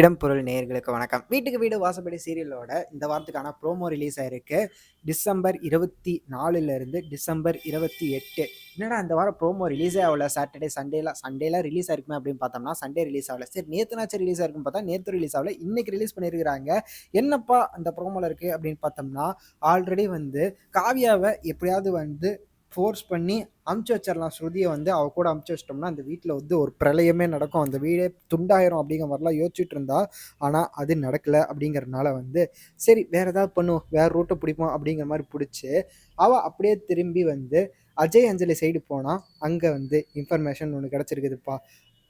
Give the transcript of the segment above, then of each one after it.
இடம் பொருள் நேயர்களுக்கு வணக்கம். வீட்டுக்கு வீடு வாசப்படி சீரியலோட இந்த வாரத்துக்கான ப்ரோமோ ரிலீஸ் ஆயிருக்கு. டிசம்பர் இருபத்தி நாலுலேருந்து டிசம்பர் இருபத்தி எட்டு. என்னடா இந்த வாரம் ப்ரோமோ ரிலீஸே ஆகல? சாட்டர்டே சண்டேலாம் சண்டேலாம் ரிலீஸ் ஆயிருக்குமே அப்படின்னு பார்த்தோம்னா சண்டே ரிலீஸ் ஆகல. சரி நேற்றுனாச்சும் ரிலீஸ் ஆயிருக்கும் பார்த்தா நேற்று ரிலீஸ் ஆகல. இன்னைக்கு ரிலீஸ் பண்ணியிருக்கிறாங்க என்னப்பா அந்த ப்ரோமோவில் இருக்குது அப்படின்னு பார்த்தோம்னா ஆல்ரெடி வந்து காவியாவை எப்படியாவது வந்து ஃபோர்ஸ் பண்ணி அமுச்சு வச்சிடலாம். ஸ்ருதியை வந்து அவ கூட அமுச்சு வச்சிட்டோம்னா அந்த வீட்டில் வந்து ஒரு பிரளயமே நடக்கும். அந்த வீடே துண்டாயிரும் அப்படிங்கிற மாதிரிலாம் யோசிச்சுட்டு இருந்தா ஆனால் அது நடக்கலை அப்படிங்கிறனால வந்து சரி வேற ஏதாவது பண்ணுவோம். வேற ரூட்டை பிடிப்போம் அப்படிங்கிற மாதிரி பிடிச்சி அவள் அப்படியே திரும்பி வந்து அஜய் அஞ்சலி சைடு போனால் அங்கே வந்து இன்ஃபர்மேஷன் ஒன்று கிடச்சிருக்குதுப்பா.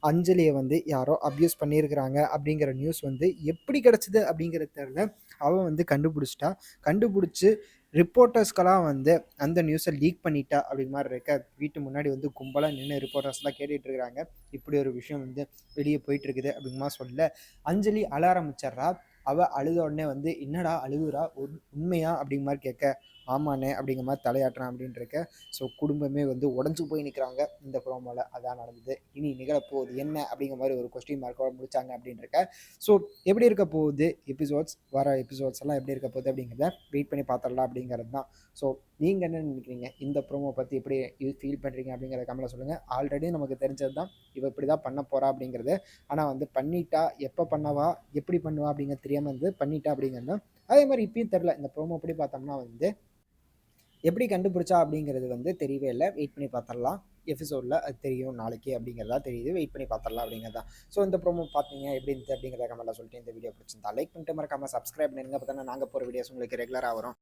அஞ்சலியை வந்து யாரோ அப்யூஸ் பண்ணியிருக்கிறாங்க அப்படிங்கிற நியூஸ் வந்து எப்படி கிடச்சிது அப்படிங்கிறது தெரில அவள் வந்து கண்டுபிடிச்சிட்டா. கண்டுபிடிச்சி ரிப்போர்ட்டர்ஸ்க்கெல்லாம் வந்து அந்த நியூஸை லீக் பண்ணிட்டா அப்படின்னு மாதிரி இருக்க வீட்டு முன்னாடி வந்து கும்பலாக நின்று ரிப்போர்ட்டர்ஸ்லாம் கேட்டுட்டு இருக்கிறாங்க. இப்படி ஒரு விஷயம் வந்து வெளியே போயிட்டு இருக்குது அப்படிங்கிற சொல்ல அஞ்சலி அழ ஆரம்பிச்சிட்றா. அவள் அழுத உடனே வந்து என்னடா அழுகுறா? உண்- உண்மையா? அப்படிங்கிற மாதிரி கேட்க ஆமாண்ணே அப்படிங்கிற மாதிரி தலையாட்டுறான் அப்படின்னு ஸோ குடும்பமே வந்து உடஞ்சு போய் நிற்கிறாங்க இந்த ப்ரோமோவில் அதான் நடந்தது. இனி நிகழப்போகுது என்ன? அப்படிங்கிற மாதிரி ஒரு கொஸ்டின் மார்க்கோட முடிச்சாங்க அப்படின்ட்டு ஸோ எப்படி இருக்க போகுது? எபிசோட்ஸ் வர எபிசோட்ஸ் எல்லாம் எப்படி இருக்க போகுது அப்படிங்கிறத வெயிட் பண்ணி பார்த்துடலாம் அப்படிங்கிறது தான். ஸோ நீங்கள் என்ன நினைக்கிறீங்க? இந்த ப்ரோமோ பற்றி எப்படி ஃபீல் பண்ணுறீங்க அப்படிங்கிறத கமலை சொல்லுங்கள் ஆல்ரெடி நமக்கு தெரிஞ்சது தான். இவள் இப்படி தான் பண்ண போகிறா அப்படிங்கிறது. ஆனால் வந்து பண்ணிட்டா எப்போ பண்ணவா எப்படி பண்ணுவா அப்படிங்கிறது தெரியாமல் வந்து பண்ணிட்டா அப்படிங்கிறது தான். அதே மாதிரி இப்பயும் தெரில இந்த ப்ரோமோ எப்படி பார்த்தோம்னா வந்து எப்படி கண்டுபிடிச்சா அப்படிங்கிறது வந்து தெரியவே இல்லை. வெயிட் பண்ணி பார்த்துடலாம். எபிசோடில் அது தெரியும் நாளைக்கு அப்படிங்கிறதா தெரியுது. வெயிட் பண்ணி பார்த்துடலாம் அப்படிங்கிறதா ஸோ இந்த ப்ரோமோ பார்த்தீங்க எப்படி இருந்துச்சு அப்படிங்கிறத கமெண்ட்டில் சொல்லிட்டு இந்த வீடியோ பிடிச்சிருந்தா லைக் பண்ணிட்டு மறக்காமல் சப்ஸ்கிரைப் பண்ணுங்க பார்த்தா நாங்கள் போகிற வீடியோஸ் உங்களுக்கு ரெகுலராக வரும்.